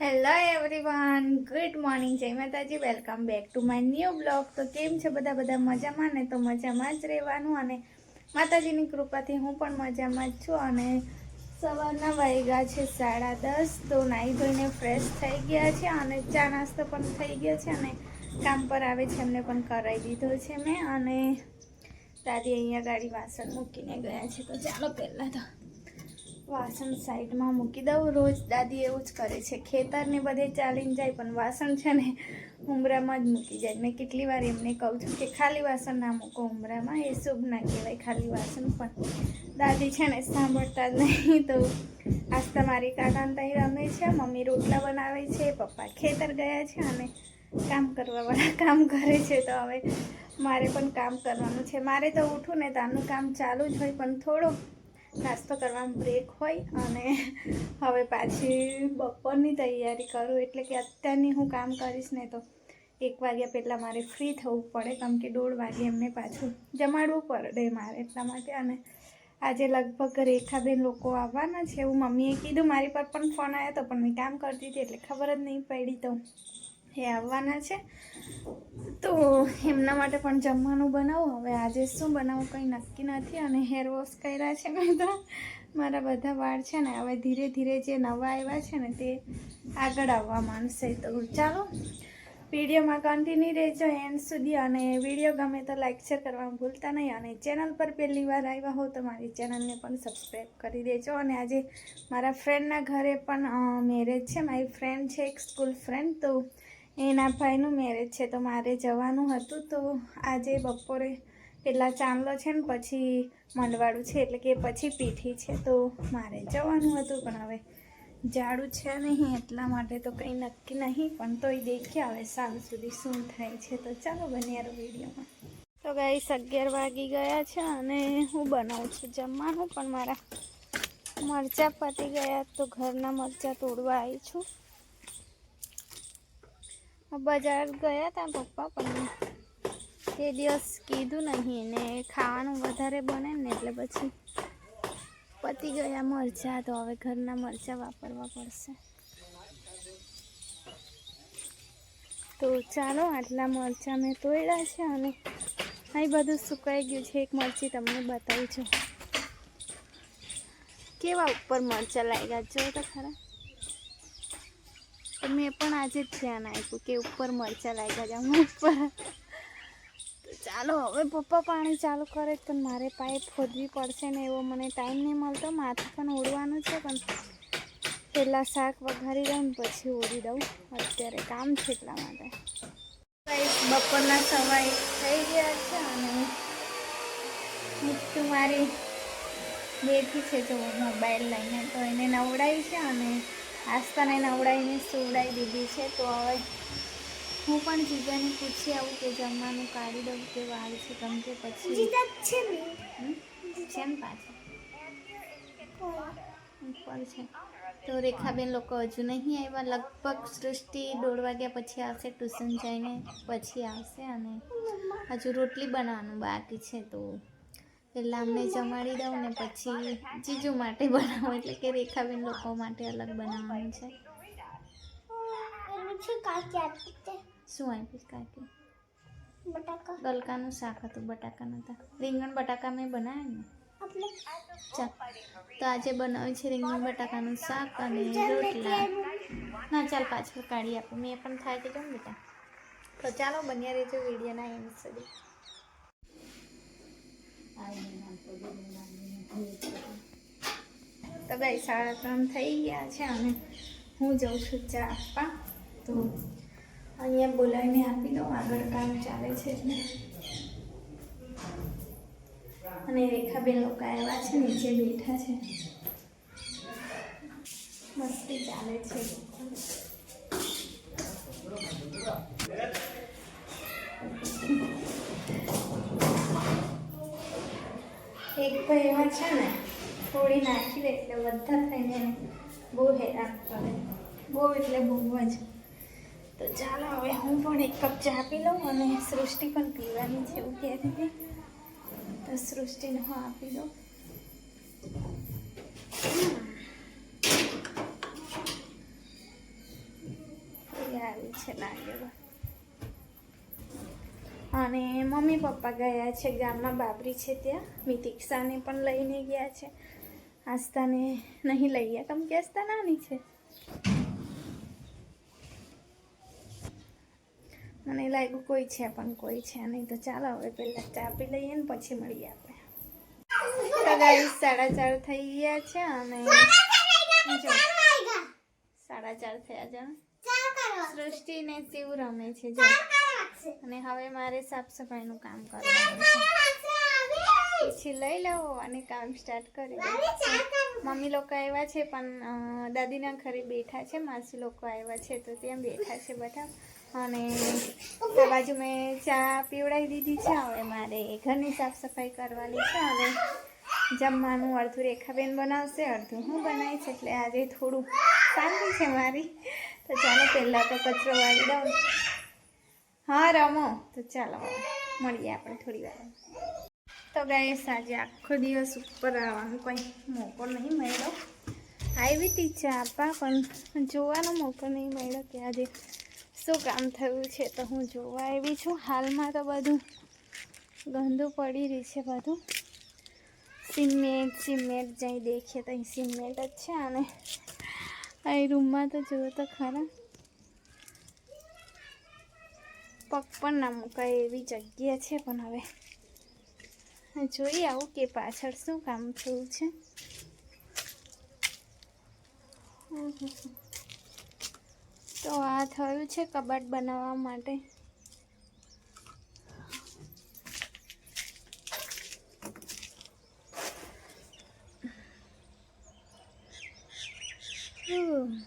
Hello everyone good morning જય માતાજી welcome back to my new blog તો કેમ છે બધા? બધા મજામાં ને તો મજામાં જ રહેવાનું અને માતાજીની કૃપાથી હું પણ મજામાં જ છું અને સવારના વાગ્યા છે સાડા દસ. તો નાહી ધોઈને ફ્રેશ થઈ ગયા છે અને ચા નાસ્તો પણ થઈ ગયો છે અને કામ પર આવે છે એમને પણ કરાવી દીધો છે મેં. અને દાદી અહીંયા ગાડી વાસણ મૂકીને ગયા છે. તો ચાલો પહેલાં તો વાસણ સાઈડમાં મૂકી દઉં. રોજ દાદી એવું જ કરે છે. ખેતરને બધે ચાલીને જાય, પણ વાસણ છે ને ઉમરામાં જ મૂકી જાય. મેં કેટલી વાર એમને કહું છું કે ખાલી વાસણ ના મૂકો. ઉમરામાં એ શુભ ના કહેવાય, ખાલી વાસણ પણ. દાદી છે ને સાંભળતા જ નહીં તો આજ તમારી કાકા ત્યાં રમે છે, મમ્મી રોટલા બનાવે છે, પપ્પા ખેતર ગયા છે અને કામ કરવાવાળા કામ કરે છે. તો હવે મારે પણ કામ કરવાનું છે. મારે તો ઉઠું ને તાનું કામ ચાલુ જ હોય, પણ થોડું નાસ્તો કરવામાં બ્રેક હોય અને હવે પાછી બપોરની તૈયારી કરું, એટલે કે અત્યારની હું કામ કરીશ ને તો એક વાગ્યા પહેલાં મારે ફ્રી થવું પડે, કેમ કે દોઢ વાગે એમને પાછું જમાડવું પડે મારે એટલા માટે. અને આજે લગભગ રેખાબેન લોકો આવવાના છે એવું મમ્મીએ કીધું. મારી પર પણ ફોન આવ્યો હતો પણ મેં કામ કરતી હતી, એટલે ખબર જ નહીં પડી તો એ આવવાના છે. તો એમના માટે પણ જમવાનું બનાવું. હવે આજે શું બનાવું કંઈ નક્કી નથી અને હેર વોશ કર્યા છે મેં તો. મારા બધા વાળ છે ને હવે ધીરે ધીરે જે નવા આવ્યા છે ને તે આગળ આવવા માંડશે. તો ચાલો, વિડીયોમાં કન્ટિન્યુ રહેજો એન્ડ સુધી અને વીડિયો ગમે તો લાઇક શેર કરવાનું ભૂલતા નહીં અને ચેનલ પર પહેલી વાર આવ્યા હો તો મારી ચેનલને પણ સબસ્ક્રાઈબ કરી દેજો. અને આજે મારા ફ્રેન્ડના ઘરે પણ મેરેજ છે. મારી ફ્રેન્ડ છે, એક સ્કૂલ ફ્રેન્ડ તો એના ભાઈનું મેરેજ છે, તો મારે જવાનું હતું તો આજે બપોરે પેલા ચાંદલો છે ને, પછી મંડવાળું છે, એટલે કે પછી પીઠી છે, તો મારે જવાનું હતું, પણ હવે જાડું છે નહીં, એટલા માટે તો કંઈ નક્કી નહીં, પણ તોય દેખ્યા હવે સાંજ સુધી શું થાય છે, તો ચાલો બન્યારો વિડીયોમાં. તો ગાઈસ અગિયાર વાગી ગયા છે અને હું બનાવું છું જમવાનું, પણ મારા મરચાં પતી ગયા, તો ઘરના મરચાં તોડવા આવી છું. બજાર ગયા હતા પપ્પા પણ તે દિવસ કીધું નહીં ને ખાવાનું વધારે બને ને એટલે પછી પતી ગયા મરચાં, તો હવે ઘરના મરચાં વાપરવા પડશે. તો ચાલો આટલા મરચાં મેં તોડ્યા છે અને અહીં બધું સુકાઈ ગયું છે. એક મરચી તમને બતાવી છું. કેવા ઉપર મરચાં લાગ્યા? જો તો ખરા. તો મેં પણ આજે જ ધ્યાન આપ્યું કે ઉપર મરચાં લાગ્યા આમાં ઉપર. ચાલો, હવે પપ્પા પાણી ચાલુ કરે પણ મારે પાઇપ ખોદવી પડશે ને એવો મને ટાઈમ નહીં મળતો. માથું પણ ઓળવાનું છે, પણ પહેલાં શાક વઘારી દઉં પછી ઓળી દઉં. અત્યારે કામ છે એટલા માટે. બપોરના સમય થઈ ગયા છે અને મીઠું મારી બેઠી છે, જો મોબાઈલ લઈને, તો એને નવડાવી છે અને આસ્તાને નવડાવીને સુવડાવી દીધી છે. તો હવે હું પણ જીજાને પૂછી આવું કે જમવાનું કાઢી દઉં કે વાર છે કેમ કે પછી હમ? છે ને. પાછળ ઉપર છે. તો રેખાબેન લોકો હજુ નહીં આવ્યા. લગભગ સૃષ્ટિ દોઢ વાગ્યા પછી આવશે ટ્યુશન જઈને પછી આવશે અને હજુ રોટલી બનાવવાનું બાકી છે તો પહેલાં અમને જમાડી દઉં ને પછી જીજુ માટે બનાવું, એટલે કે રેખાબેન લોકો માટે અલગ બનાવવાનું છે. શું આપ્યું કાકી? ગલકાનું શાક હતું બટાકા નતા રીંગણ બટાકા મેં બનાવ્યા ને? ચાલ તો આજે બનાવ્યું છે રીંગણ બટાકાનું શાક અને રોટલા. ના, ચાલ પાછળ કાઢી આપું. મેં પણ થાય કે ને બેટા. તો ચાલો, બન્યા રહેજો વિડીયોના એન્ડ સુધી. તો ભાઈ સાડા ત્રણ થઈ ગયા છે અને હું જાઉં છું ચા આપવા. તો અહીંયા બોલાવીને આપી દઉં, આગળ કામ ચાલે છે એટલે. અને રેખાબેન લોકો આવ્યા છે, નીચે બેઠા છે. મસ્તી ચાલે છે એક તો એવા છે ને થોડી નાખી દે એટલે બધા થઈને બહુ હેરાન કરે. બહુ એટલે બહુ જ. તો ચાલો હવે હું પણ એક કપ ચા પી લઉં અને સૃષ્ટિ પણ પીવાની છે એવું કહેતી હતી તો. સૃષ્ટિને હું આપી દઉં. આવી છે લાગે અને મમ્મી પપ્પા ગયા છે ગામમાં બાબરી છે ત્યાં. મિતિક્ષાને પણ લઈને ગયા છે. આસ્તાને નહીં લઈ ગયા. કેમ કે આસ્તા નાની છે. મને લાગ્યું કોઈ છે પણ કોઈ છે નહીં તો ચાલો હવે પહેલાં ચા પી લઈએ ને પછી મળીએ આપણે. સાડા ચાર થઈ ગયા છે અને સાડા ચાર થયા છે. સૃષ્ટિ ને શિવ રમે છે. જો અને હવે મારે સાફ સફાઈનું કામ કરવાનું છે. લઈ લઉં અને કામ સ્ટાર્ટ કરી મમ્મી લોકો આવ્યા છે, પણ દાદીના ઘરે બેઠા છે, માસી લોકો આવ્યા છે, તો ત્યાં બેઠા છે બધા. અને આ બાજુ મેં ચા પીવડાવી દીધી છે, હવે મારે ઘરની સાફ સફાઈ કરવાની છે. અને જમવાનું અડધું રેખાબેન બનાવશે, અડધું હું બનાવીશ, એટલે આજે થોડું શાંતિ છે મારી. તો ચાલો, પહેલાં તો કચરો વાળી દઉં. હા, રમો. તો ચાલો, મળીએ આપણે થોડી વાર. તો ગાય સાંજે આખો દિવસ ઉપર આવવાનો કંઈ મોકો નહીં મળ્યો. આવી હતી ચા પણ જોવાનો મોકો નહીં મળ્યો કે આજે શું કામ થયું છે તો હું જોવા આવી છું. હાલમાં તો બધું ગંદુ પડી રહ્યું છે બધું. સિમેન્ટ સિમેન્ટ જઈ દેખીએ તો અહીં સિમેન્ટ જ છે અને અહીં રૂમમાં તો જુઓ તો ખરા. પગ પણ ના મુકાય એવી જગ્યા છે પણ હવે. જોઈએ આવું કે પાછળ શું કામ થયું છે. તો આ થયું છે કબાટ બનાવવા માટે હમ.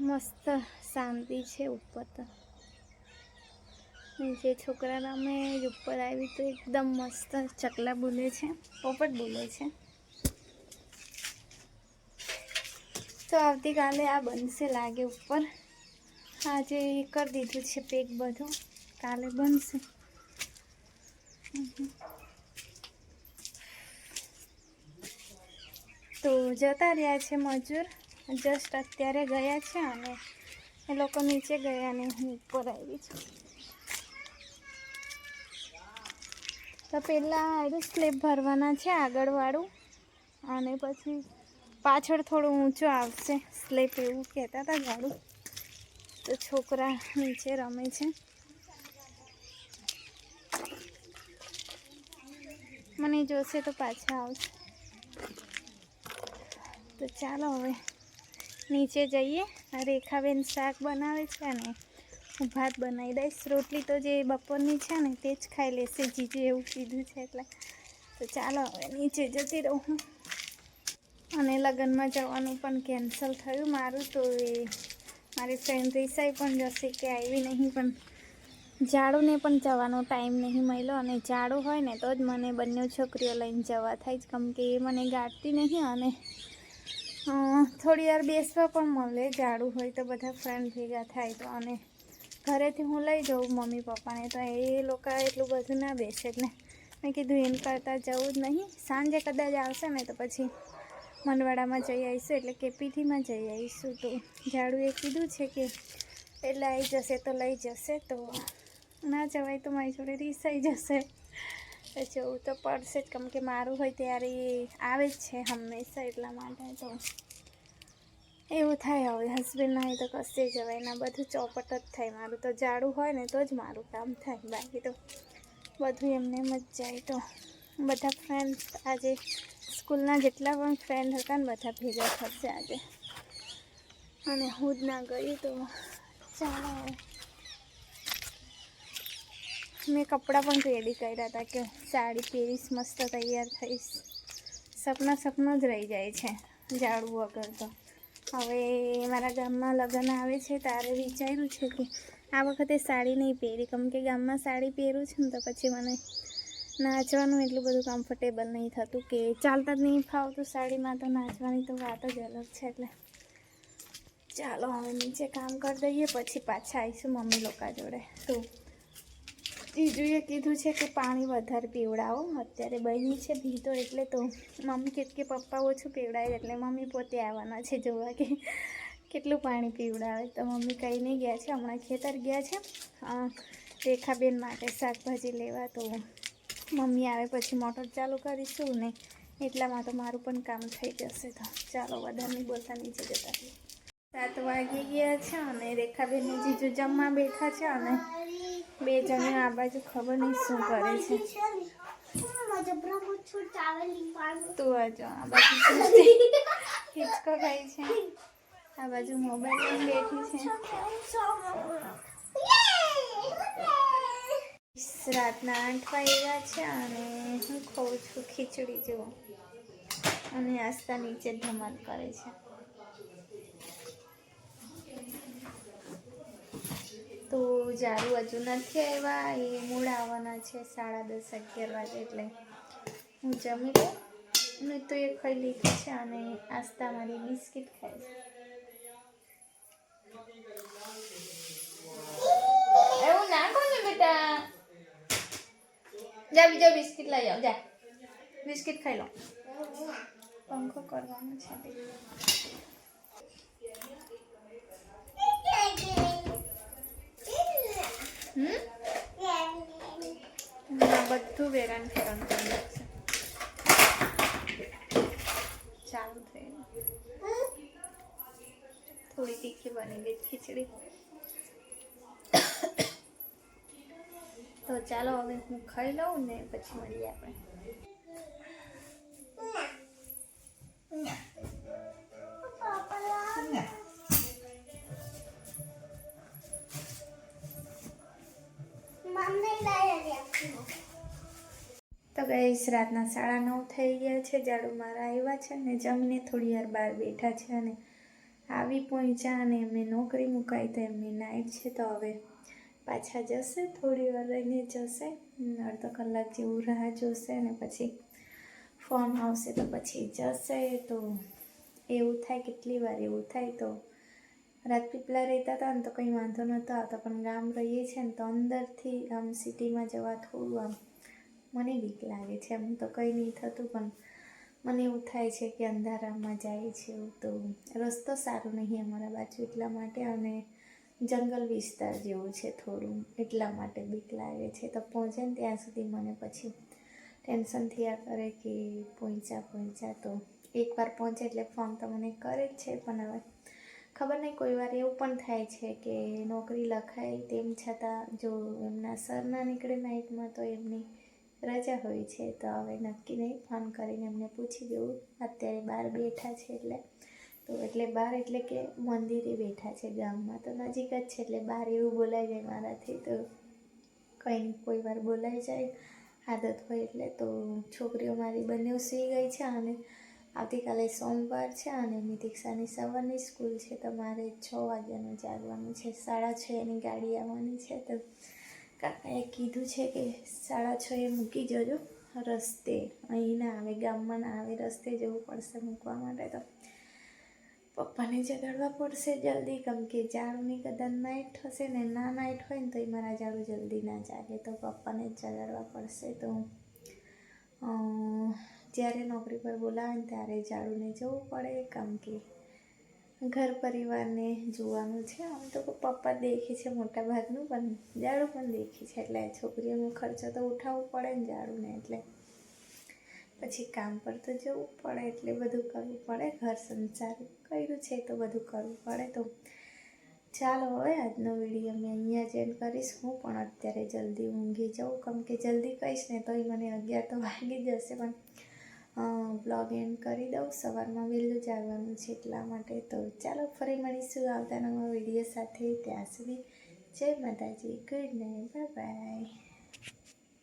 મસ્ત શાંતિ છે ઉપર તો. જે છોકરા રમે ઉપર આવી તો એકદમ મસ્ત ચકલા બોલે છે, પોપટ બોલે છે. તો આવતીકાલે આ બનશે લાગે ઉપર. આજે કરી દીધું છે પેક બધું, કાલે બનશે. તો જતા રહ્યા છે મજૂર, જસ્ટ અત્યારે ગયા છે અને એ લોકો નીચે ગયા ને હું ઉપર આવી છું. તો પહેલાં આનું સ્લેબ ભરવાના છે આગળવાળું. અને પછી પાછળ થોડું ઊંચું આવશે. સ્લેબ એવું કહેતા હતા ગાડું તો છોકરા નીચે રમે છે. મને જોશે તો પાછા આવશે. તો ચાલો હવે. નીચે જઈએ. આ રેખાબેન શાક બનાવે છે ને હું ભાત બનાવી દઈશ. રોટલી તો જે બપોરની છે ને તે જ ખાઈ લેશે. જીજે એવું કીધું છે એટલે. તો ચાલો હવે નીચે જતી રહું હું. અને લગ્નમાં જવાનું પણ કેન્સલ થયું મારું. તો એ મારી ફ્રેન્ડ રિસાઈ પણ જશે કે આવી નહીં, પણ જાડુને પણ જવાનો ટાઈમ નહીં મળ્યો. અને જાડું હોય ને તો જ મને બંને છોકરીઓ લઈને જવા થાય જ કેમ કે એ મને ગાંઠતી નહીં અને થોડી વાર બેસવા પણ મળે, જાડું હોય તો બધા ફ્રેન્ડ ભેગા થાય તો. અને ઘરેથી હું લઈ જાઉં મમ્મી પપ્પાને, તો એ લોકો એટલું બધું ના બેસે. એટલે મેં કીધું એમ કરતાં જવું જ નહીં. સાંજે કદાચ આવશે ને તો પછી મનવાડામાં જઈ આવીશું, એટલે કેપીટીમાં જઈ આવીશું. તો ઝાડુએ કીધું છે કે એ આવી જશે તો લઈ જશે, તો ના જવાય તો મારી જોડે રીસાઈ જશે. જવું તો પડશે જ. કેમ કે મારું હોય ત્યારે એ આવે જ છે હંમેશા એટલા માટે તો. એવું થાય હવે હસબન્ડ ના હોય તો કશે જવાય? ના બધું ચોપટ જ થાય. મારું તો જાડું હોય ને તો જ મારું કામ થાય. બાકી તો બધું એમને એમ જ જાય તો. બધા ફ્રેન્ડ આજે સ્કૂલના જેટલા પણ ફ્રેન્ડ હતા ને બધા ભેગા થશે આજે. અને હું જ ના ગઈ તો ચાલો મેં કપડાં પણ રેડી કર્યા હતા કે સાડી પહેરીશ, મસ્ત તૈયાર થઈશ. સપના સપના જ રહી જાય છે ઝાડુ વગર તો. હવે મારા ગામમાં લગ્ન આવે છે, તારે વિચાર્યું છે કે આ વખતે સાડી નહીં પહેરી. કેમ કે ગામમાં સાડી પહેરું છું ને તો પછી મને નાચવાનું એટલું બધું કમ્ફર્ટેબલ નહીં થતું કે ચાલતા જ નહીં ફાવતું સાડીમાં તો નાચવાની તો વાત જ અલગ છે એટલે. ચાલો હવે નીચે કામ કરી દઈએ, પછી પાછા આવીશું મમ્મી લોકો જોડે. તો જીજુએ કીધું છે કે પાણી વધારે પીવડાવો. અત્યારે બની છે ભીતો એટલે તો મમ્મી કે કે પપ્પા ઓછું પીવડાવે એટલે મમ્મી પોતે આવવાના છે જોવા કે કેટલું પાણી પીવડાવે. તો મમ્મી કહીને ગયા છે, હમણાં ખેતર ગયા છે. રેખાબેન માટે શાકભાજી લેવા તો મમ્મી આવે પછી મોટર ચાલુ કરીશું ને એટલામાં તો મારું પણ કામ થઈ જશે તો ચાલો, વધારે નહીં બોલતા, નીચે જતા રહીએ. સાત વાગી ગયા છે અને રેખાબેન ને જીજુ જમવા બેઠા છે અને બે જણા આ બાજુ ખબર નહીં શું કરે છે. તું આજો આ બાજુ હિચકો ખાઈ છે. આ બાજુ મોબાઈલ લઈને બેઠી છે. રાતના આઠ વાગ્યા છે અને હું ખાઉં છું ખીચડી જેવું. અને આસ્તા નીચે ધમાલ કરે છે તો જારું હજુ નથી આવ્યા. એ મૂળ આવવાના છે સાડા દસ, અગિયાર વાગે એટલે હું જમી લઉં. મેં તો એ ખાઈ લીધી છે અને આસ્તા મારી બિસ્કિટ ખાય છે. એવું ના કહો ને બેટા. જા બીજો બિસ્કિટ લઈ આવ, જા. બિસ્કિટ ખાઈ લો. પંખો કરવાનો છે તે. હમ ના બધું વેરાન ફેરાન કરી નાખશે ચાલુ થઈ થોડી તીખી બની ગઈ ખીચડી તો ચાલો હવે હું ખાઈ લઉં ને પછી મળીએ આપણે. તો ગઈશ રાતના સાડા નવ થઈ ગયા છે. ઝાડુ મારા આવ્યા છે ને જમીને થોડી વાર બહાર બેઠા છે અને આવી પહોંચ્યા અને એમને નોકરી મુકાઈ તો એમની નાઇટ છે તો હવે પાછા જશે, થોડી વાર રહીને જશે અડધો કલાક જેવું રાહ જોશે અને પછી ફોન આવશે તો પછી જશે. તો એવું થાય, કેટલી વાર એવું થાય તો રાજપીપળા રહેતા હતા ને તો કંઈ વાંધો નહોતો આવતો, પણ ગામ રહીએ છીએ ને તો અંદરથી આમ સિટીમાં જવા થોડું આમ મને બીક લાગે છે. એમ તો કંઈ નહીં થતું, પણ મને એવું થાય છે કે અંધારામાં જાય છે તો રસ્તો સારો નહીં અમારા બાજુ એટલા માટે અને જંગલ વિસ્તાર જેવું છે થોડું, એટલા માટે બીક લાગે છે. તો પહોંચે ને ત્યાં સુધી મને પછી ટેન્શન થયા કરે કે પહોંચ્યા પહોંચ્યા તો. એકવાર પહોંચે એટલે ફોન તો મને કરે જ છે, પણ હવે ખબર નહીં, કોઈ વાર એવું પણ થાય છે કે નોકરી લખાય તેમ છતાં જો એમના સર ના નીકળે નાઇટમાં તો એમની રજા હોય છે. તો હવે નક્કી નહીં ફોન કરીને એમને પૂછી દેવું. અત્યારે બહાર બેઠા છે એટલે તો એટલે બહાર એટલે કે મંદિરે બેઠા છે, ગામમાં તો નજીક જ છે, એટલે બહાર એવું બોલાઈ જાય મારાથી તો કંઈ કોઈ વાર બોલાઈ જાય. આદત હોય એટલે તો છોકરીઓ મારી બંને સૂઈ ગઈ છે અને આવતીકાલે સોમવાર છે અને નિતિક્ષાની સવારની સ્કૂલ છે, તો મારે છ વાગ્યાનું જાગવાનું છે, સાડા છ એની ગાડી આવવાની છે, તો કાકાએ કીધું છે કે સાડા છ એ મૂકી જજો રસ્તે, અહીં ના આવે, ગામમાં ના આવે, રસ્તે જવું પડશે મૂકવા માટે તો. પપ્પાને જગાડવા પડશે, જલ્દી કેમ કે ઝાડુની કદાચ નાઇટ થશે ને ના નાઇટ હોય ને તો એ મારા ઝાડુ જલ્દી ના જાગે. તો પપ્પાને જ જગાડવા પડશે તો જ્યારે નોકરી પર બોલાવે ને ત્યારે ઝાડુને જવું પડે કેમ કે ઘર પરિવારને જોવાનું છે. આમ તો પપ્પા દેખે છે મોટા ભાગનું, પણ ઝાડુ પણ દેખે છે. એટલે છોકરીઓનો ખર્ચો તો ઉઠાવવો પડે ને ઝાડુને એટલે. પછી કામ પર તો જવું પડે, એટલે બધું કરવું પડે. ઘર સંસાર કર્યું છે તો બધું કરવું પડે તો. ચાલો હવે આજનો વીડિયો મેં અહીંયા જ એન્ડ કરીશ. હું પણ અત્યારે જલ્દી ઊંઘી જાઉં. કેમ કે જલ્દી કહીશ ને તોય મને અગિયાર તો વાગી જશે, પણ બ્લોગ એન્ડ કરી દઉં. સવારમાં વહેલું જાગવાનું છે એટલા માટે તો ચાલો ફરી મળીશું આવતા નવા વીડિયો સાથે. ત્યાં સુધી જય માતાજી. Good night bye bye